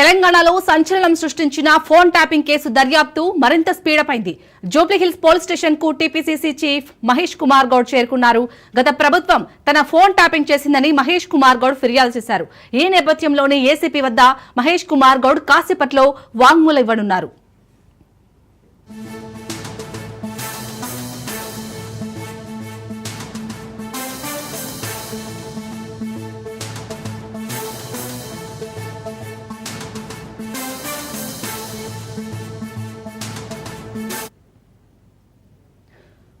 తెలంగాణలో సంచలనం సృష్టించిన ఫోన్ ట్యాపింగ్ కేసు దర్యాప్తు మరింత స్పీడపైంది జూబ్లీహిల్స్ పోలీస్ స్టేషన్కు టీపీసీసీ చీఫ్ మహేష్ కుమార్ గౌడ్ చేరుకున్నారు. గత ప్రభుత్వం తన ఫోన్ ట్యాపింగ్ చేసిందని మహేష్ కుమార్ గౌడ్ ఫిర్యాదు చేశారు. ఈ నేపథ్యంలోనే ఏసీపీ వద్ద మహేష్ కుమార్ గౌడ్ కాసేపట్లో వాంగ్మూలం ఇవ్వనున్నారు.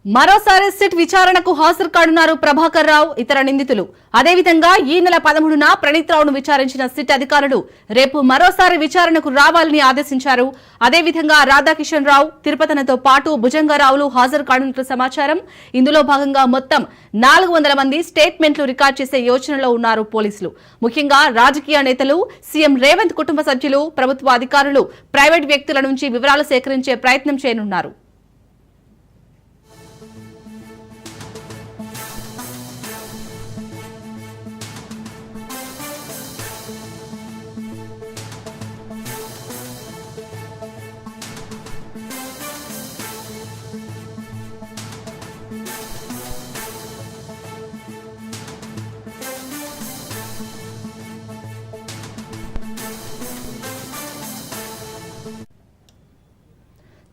మరోసారి సిట్ విచారణకు హాజరు కానున్నారు ప్రభాకర్ రావు ఇతర నిందితులు. అదేవిధంగా ఈ నెల పదమూడున ప్రణీత్ రావును విచారించిన సిట్ అధికారులు రేపు మరోసారి విచారణకు రావాలని ఆదేశించారు. అదేవిధంగా రాధాకిషన్ రావు తిరుపతనతో పాటు భుజంగారావులు హాజరు కానున్నట్లు సమాచారం. ఇందులో భాగంగా మొత్తం నాలుగు వందల మంది స్టేట్మెంట్లు రికార్డ్ చేసే యోచనలో ఉన్నారు పోలీసులు. ముఖ్యంగా రాజకీయ నేతలు సీఎం రేవంత్ కుటుంబ సభ్యులు ప్రభుత్వ అధికారులు ప్రైవేట్ వ్యక్తుల నుంచి వివరాలు సేకరించే ప్రయత్నం చేయనున్నారు.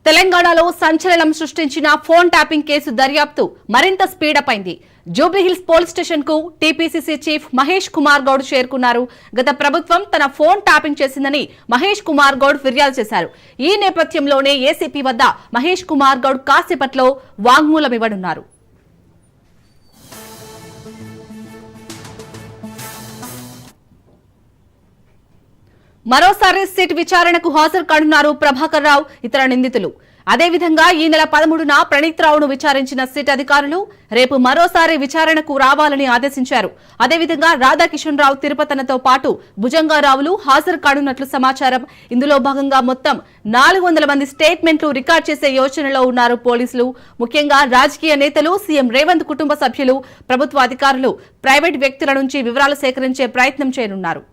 తెలంగాణలో సంచలనం సృష్టించిన ఫోన్ ట్యాపింగ్ కేసు దర్యాప్తు మరింత స్పీడప్ అయింది. జూబ్లీహిల్స్ పోలీస్ స్టేషన్కు టీపీసీసీ చీఫ్ మహేష్ కుమార్ గౌడ్ చేరుకున్నారు. గత ప్రభుత్వం తన ఫోన్ ట్యాపింగ్ చేసిందని మహేష్ కుమార్ గౌడ్ ఫిర్యాదు చేశారు. ఈ నేపథ్యంలోనే ఏసీపీ వద్ద మహేష్ కుమార్ గౌడ్ కాసేపట్లో వాంగ్మూలం మరోసారి సిట్ విచారణకు హాజరు కానున్నారు ప్రభాకర్ రావు ఇతర నిందితులు. అదేవిధంగా ఈ నెల పదమూడున ప్రణీత్ రావును విచారించిన సిట్ అధికారులు రేపు మరోసారి విచారణకు రావాలని ఆదేశించారు. అదేవిధంగా రాధాకిషన్ రావు తిరుపతనతో పాటు భుజంగారావులు హాజరు కానున్నట్లు సమాచారం. ఇందులో భాగంగా మొత్తం నాలుగు వందల మంది స్టేట్మెంట్లు రికార్డ్ చేసే యోచనలో ఉన్నారు పోలీసులు. ముఖ్యంగా రాజకీయ నేతలు సీఎం రేవంత్ కుటుంబ సభ్యులు ప్రభుత్వ అధికారులు ప్రైవేట్ వ్యక్తుల నుంచి వివరాలు సేకరించే ప్రయత్నం చేయనున్నారు.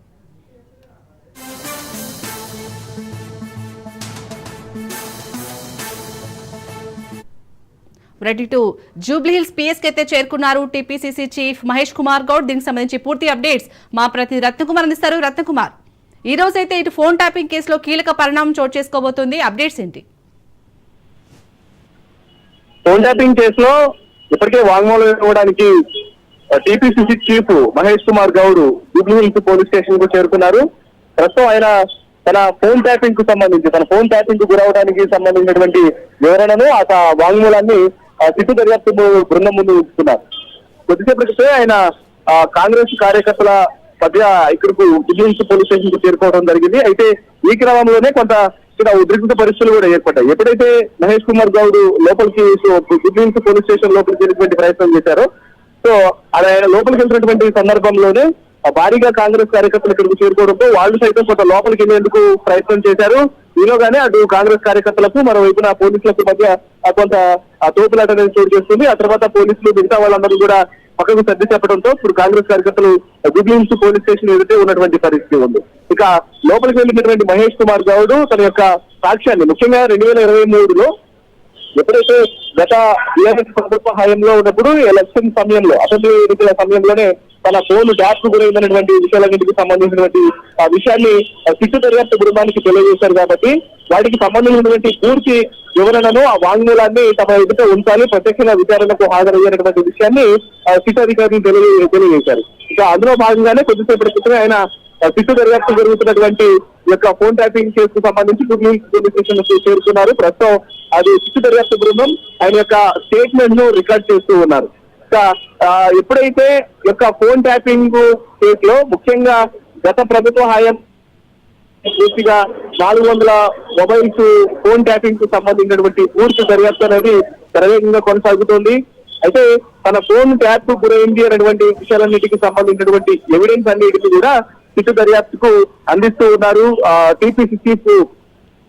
రెడీ టు జూబ్లీహిల్స్ పిఎస్కి అయితే చేరుకున్నారు టీపీసీసీ చీఫ్ మహేష్ కుమార్ గౌడ్. దీనికి సంబంధించి పూర్తి అప్డేట్స్ మా ప్రతి రత్నకుమార్ అందిస్తారు. రత్నకుమార్ ఈ రోజు అయితే ఇటు ఫోన్ ట్యాపింగ్ కేసులో కీలక పరిణామం చోటు చేసుకోబోతుంది. అప్డేట్స్ ఏంటి? ఫోన్ ట్యాపింగ్ కేసులో ఇప్పటికే వాంగ్మూలం ఇవ్వడానికి TPCC chief Mahesh Kumar Goud Jubilee Hills police స్టేషన్కు చేరుకున్నారు. ప్రస్తుతం ఆయన తన ఫోన్ ట్యాపింగ్కు సంబంధించి తన ఫోన్ ట్యాపింగ్కు గురవడానికి సంబంధించినటువంటి వివరణను ఆ వాంగ్మూలాన్ని సిట్టు దర్యాప్తు బృందం ముందు ఉంచుతున్నారు. కొద్దిసేపటి క్రితమే ఆయన ఆ, కాంగ్రెస్ కార్యకర్తల మధ్య ఇక్కడకు జూబ్లీహిల్స్ పోలీస్ స్టేషన్కు చేరుకోవడం జరిగింది. అయితే ఈ క్రమంలోనే కొంత ఇక్కడ ఉద్రిక్త పరిస్థితులు కూడా ఏర్పడ్డాయి. ఎప్పుడైతే మహేష్ కుమార్ గౌడ్ లోపలికి జూబ్లీహిల్స్ పోలీస్ స్టేషన్ లోపలికి వెళ్ళినటువంటి ప్రయత్నం చేశారో సో అలా ఆయన లోపలికి వెళ్తున్నటువంటి సందర్భంలోనే భారీగా కాంగ్రెస్ కార్యకర్తలు ఇక్కడికి చేరుకోవడంతో వాళ్ళు సైతం కొంత లోపలికి వెళ్ళేందుకు ప్రయత్నం చేశారు. ఈలోగానే అటు కాంగ్రెస్ కార్యకర్తలకు మరోవైపున పోలీసులకు మధ్య కొంత తోపులాట అనేది చోటు చేస్తుంది ఆ తర్వాత పోలీసులు మిగతా వాళ్ళందరూ కూడా పక్కకు సర్ది చెప్పడంతో ఇప్పుడు కాంగ్రెస్ కార్యకర్తలు జూబ్లీహిల్స్ పోలీస్ స్టేషన్ ఎదుటే ఉన్నటువంటి పరిస్థితి ఉంది. ఇక లోపలికి వెళ్ళినటువంటి మహేష్ కుమార్ గౌడ్ తన యొక్క సాక్ష్యాన్ని ముఖ్యంగా రెండు వేల ఇరవై మూడులో ఎప్పుడైతే గత టీఆర్ఎస్ ప్రభుత్వ హయాంలో ఉన్నప్పుడు ఎలక్షన్ సమయంలో అసెంబ్లీ ఎన్నికల సమయంలోనే తన ఫోన్ ట్యాప్కు గురైనటువంటి విషయాలన్నింటికి సంబంధించినటువంటి ఆ విషయాన్ని సిట్టు దర్యాప్తు బృందానికి తెలియజేశారు కాబట్టి వాటికి సంబంధించినటువంటి పూర్తి వివరణను ఆ వాంగ్మూలాన్ని తమ ఎదుట ఉంచాలి. ప్రత్యక్షంగా విచారణకు హాజరయ్యేటటువంటి విషయాన్ని ఆ సిట్ అధికారులు తెలియ తెలియజేశారు. ఇక అందులో భాగంగానే కొద్దిసేపటి క్రితమే ఆయన సిట్టు దర్యాప్తు జరుగుతున్నటువంటి యొక్క ఫోన్ ట్యాపింగ్ కేసుకు సంబంధించి పోలీస్ స్టేషన్ చేరుకున్నారు. ప్రస్తుతం అది సిట్టు దర్యాప్తు బృందం ఆయన యొక్క స్టేట్మెంట్ను రికార్డ్ చేస్తూ ఉన్నారు. ఎప్పుడైతే యొక్క ఫోన్ ట్యాపింగ్ కేసులో ముఖ్యంగా గత ప్రభుత్వ హయాం పూర్తిగా నాలుగు వందల మొబైల్స్ ఫోన్ ట్యాపింగ్కు సంబంధించినటువంటి పూర్తి దర్యాప్తు అనేది శరవేగంగా కొనసాగుతోంది. అయితే తన ఫోన్ ట్యాప్కు గురైంది అనేటువంటి విషయాలన్నిటికీ సంబంధించినటువంటి ఎవిడెన్స్ అన్నిటికీ కూడా సిట్టు దర్యాప్తుకు అందిస్తూ ఉన్నారు టీపీసీ చీఫ్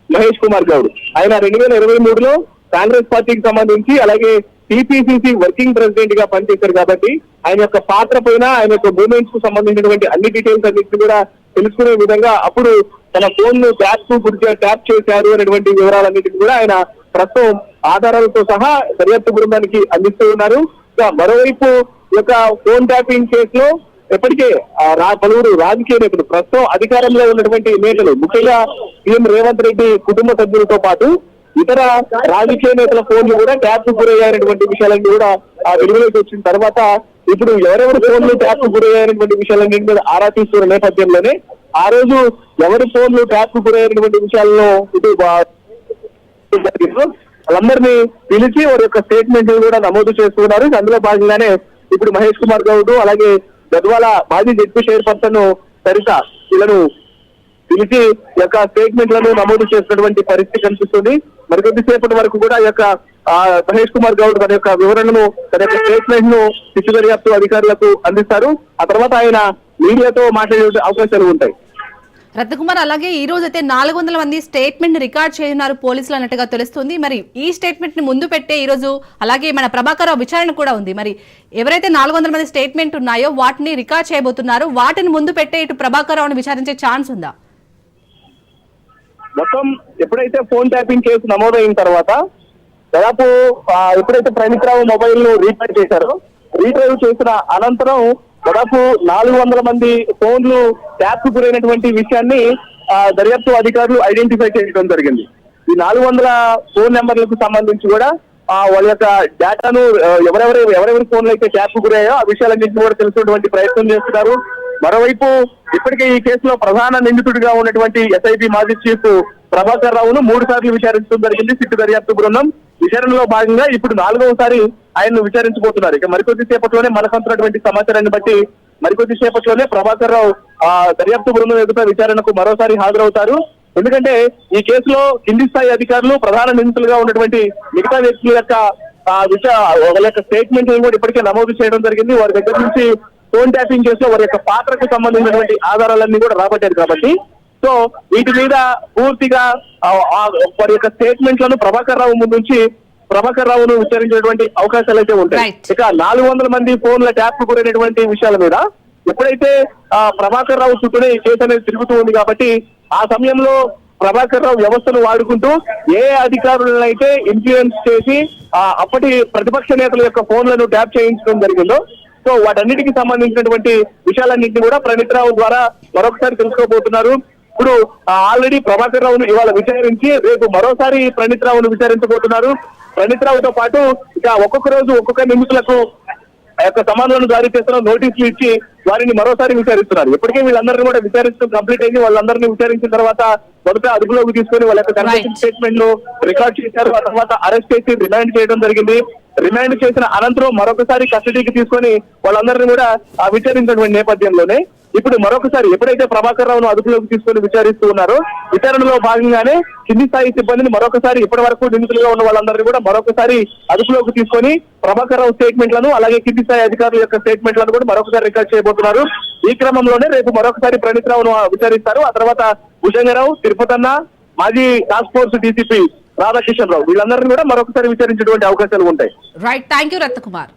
మహేష్ కుమార్ గౌడ్. ఆయన రెండు వేల ఇరవై మూడులో కాంగ్రెస్ పార్టీకి సంబంధించి అలాగే టీపీసీసీ వర్కింగ్ ప్రెసిడెంట్గా పనిచేశారు కాబట్టి ఆయన యొక్క పాత్ర పైన ఆయన యొక్క మూమెంట్స్కు సంబంధించినటువంటి అన్ని డీటెయిల్స్ అన్నింటినీ కూడా తెలుసుకునే విధంగా అప్పుడు తన ఫోన్ను ట్యాప్ ట్యాప్ చేశారు అనేటువంటి వివరాలన్నింటినీ కూడా ఆయన ప్రస్తుతం ఆధారాలతో సహా దర్యాప్తు బృందానికి అందిస్తూ ఉన్నారు. మరోవైపు యొక్క ఫోన్ ట్యాపింగ్ కేసులో ఎప్పటికే పలువురు రాజకీయ నేతలు ప్రస్తుతం అధికారంలో ఉన్నటువంటి నేతలు ముఖ్యంగా సీఎం రేవంత్ రెడ్డి కుటుంబ సభ్యులతో పాటు ఇతర రాజకీయ నేతల ఫోన్లు కూడా ట్యాప్ గురయ్యారటువంటి విషయాలన్నీ కూడా ఆ వెలుగులోకి వచ్చిన తర్వాత ఇప్పుడు ఎవరెవరి ఫోన్లు ట్యాప్ గురయ్యారటువంటి విషయాలన్నీ మీద ఆరా తీస్తున్న నేపథ్యంలోనే ఆ రోజు ఎవరి ఫోన్లు ట్యాప్ గురయ్యారటువంటి విషయాల్లో ఇటు వాళ్ళందరినీ పిలిచి వారి యొక్క స్టేట్మెంట్ కూడా నమోదు చేస్తున్నారు అందులో భాగంగానే ఇప్పుడు మహేష్ కుమార్ గౌడ్ అలాగే గద్వాల మాజీ జడ్పీ చైర్పర్సన్ సరిత వీళ్ళను పిలిచి ఈ యొక్క స్టేట్మెంట్లను నమోదు చేసినటువంటి పరిస్థితి కనిపిస్తుంది. మరికొద్దిసేపటి వరకు కూడా ఈ యొక్క మహేష్ కుమార్ గౌడ్ తన యొక్క వివరణను తన యొక్క స్టేట్మెంట్ను శిశు దర్యాప్తు అధికారులకు అందిస్తారు. ఆ తర్వాత ఆయన మీడియాతో మాట్లాడే అవకాశాలు ఉంటాయి. రత్నకుమార్ అలాగే ఈ రోజు అయితే నాలుగు వందల మంది స్టేట్మెంట్ రికార్డ్ చేయనున్నారు పోలీసులు అన్నట్టుగా తెలుస్తుంది. మరి ఈ స్టేట్మెంట్ని ముందు పెట్టే ఈ రోజు అలాగే మన ప్రభాకర్ విచారణ కూడా ఉంది. మరి ఎవరైతే నాలుగు వందల మంది స్టేట్మెంట్ ఉన్నాయో వాటిని రికార్డ్ చేయబోతున్నారు వాటిని ముందు పెట్టే ఇటు ప్రభాకర్ రావుని విచారించే ఛాన్స్ ఉందా? మొత్తం ఎప్పుడైతే ఫోన్ ట్యాపింగ్ కేసు నమోదైన తర్వాత దాదాపు ఎప్పుడైతే ప్రమిత్రావు మొబైల్ను రీట్రైవ్ చేశారో రీట్రైవ్ చేసిన అనంతరం దాదాపు నాలుగు వందల మంది ఫోన్లు ట్యాప్కు గురైనటువంటి విషయాన్ని దర్యాప్తు అధికారులు ఐడెంటిఫై చేయడం జరిగింది. ఈ నాలుగు వందల ఫోన్ నెంబర్లకు సంబంధించి కూడా వాళ్ళ యొక్క డేటాను ఎవరెవరు ఎవరెవరి ఫోన్లు అయితే ట్యాప్కు గురయ్యాయో ఆ విషయాలన్నింటినీ కూడా తెలుసుకున్నటువంటి ప్రయత్నం చేస్తున్నారు. మరోవైపు ఇప్పటికే ఈ కేసులో ప్రధాన నిందితుడిగా ఉన్నటువంటి ఎస్ఐబి మాజీ చీఫ్ ప్రభాకర్ రావును మూడు సార్లు విచారించడం జరిగింది. సిట్టు దర్యాప్తు బృందం విచారణలో భాగంగా ఇప్పుడు నాలుగవసారి ఆయన్ను విచారించబోతున్నారు. ఇక మరికొద్ది సేపట్లోనే మనకు సమాచారాన్ని బట్టి మరికొద్ది సేపట్లోనే ప్రభాకర్ రావు ఆ దర్యాప్తు బృందం ఎదుట విచారణకు మరోసారి హాజరవుతారు. ఎందుకంటే ఈ కేసులో కింది స్థాయి అధికారులు ప్రధాన నిందితులుగా ఉన్నటువంటి మిగతా వ్యక్తుల యొక్క ఆ విషయ వాళ్ళ యొక్క స్టేట్మెంట్ కూడా ఇప్పటికే నమోదు చేయడం జరిగింది. వారి దగ్గర నుంచి ఫోన్ ట్యాపింగ్ చేసిన వారి యొక్క పాత్రకు సంబంధించినటువంటి ఆధారాలన్నీ కూడా రాబట్టారు కాబట్టి. సో వీటి మీద పూర్తిగా వారి యొక్క స్టేట్మెంట్లను ప్రభాకర్ రావు ముందు నుంచి ప్రభాకర్ రావును విచారించేటువంటి అవకాశాలు అయితే ఉంటాయి. ఇక నాలుగు వందల మంది ఫోన్ల ట్యాప్ గురైనటువంటి విషయాల మీద ఎప్పుడైతే ప్రభాకర్ రావు చుట్టూనే ఈ కేసు అనేది తిరుగుతూ ఉంది కాబట్టి ఆ సమయంలో ప్రభాకర్ రావు వ్యవస్థను వాడుకుంటూ ఏ అధికారులను అయితే ఇన్ఫ్లుయెన్స్ చేసి అప్పటి ప్రతిపక్ష నేతల యొక్క ఫోన్లను ట్యాప్ చేయించడం జరిగిందో సో వాటన్నిటికి సంబంధించినటువంటి విషయాలన్నింటినీ కూడా ప్రణీత్ రావు ద్వారా మరొకసారి తెలుసుకోబోతున్నారు. ఇప్పుడు ఆల్రెడీ ప్రభాకర్ రావును ఇవాళ విచారించి రేపు మరోసారి ప్రణీత్ రావును విచారించబోతున్నారు. ప్రణీత్ రావుతో పాటు ఇక ఒక్కొక్క రోజు ఒక్కొక్క నిందితులకు ఆ యొక్క సమాధానం జారీ చేస్తున్న నోటీసులు ఇచ్చి వారిని మరోసారి విచారిస్తున్నారు. ఇప్పటికే వీళ్ళందరినీ కూడా విచారించడం కంప్లీట్ అయింది. వాళ్ళందరినీ విచారించిన తర్వాత మొదట అదుపులోకి తీసుకొని వాళ్ళ యొక్క Right. స్టేట్మెంట్ను రికార్డ్ చేశారు. ఆ తర్వాత అరెస్ట్ చేసి రిమాండ్ చేయడం జరిగింది. రిమాండ్ చేసిన అనంతరం మరొకసారి కస్టడీకి తీసుకొని వాళ్ళందరినీ కూడా విచారించినటువంటి నేపథ్యంలోనే ఇప్పుడు మరొకసారి ఎప్పుడైతే ప్రభాకర్ రావును అదుపులోకి తీసుకొని విచారిస్తూ ఉన్నారో విచారణలో భాగంగానే కింది స్థాయి సిబ్బందిని మరొకసారి ఇప్పటి వరకు నిందితులుగా ఉన్న వాళ్ళందరినీ కూడా మరొకసారి అదుపులోకి తీసుకొని ప్రభాకర్ రావు స్టేట్మెంట్లను అలాగే కింది స్థాయి అధికారుల యొక్క స్టేట్మెంట్లను కూడా మరొకసారి రికార్డ్ చేయబోతున్నారు. ఈ క్రమంలోనే రేపు మరొకసారి ప్రణీత్ రావును విచారిస్తారు. ఆ తర్వాత భుజంగరావు తిరుపతన్న మాజీ task force DCP Radhakishan Rao వీళ్ళందరినీ కూడా మరొకసారి విచారించేటువంటి అవకాశాలు ఉంటాయి. Right thank you Ratnakumar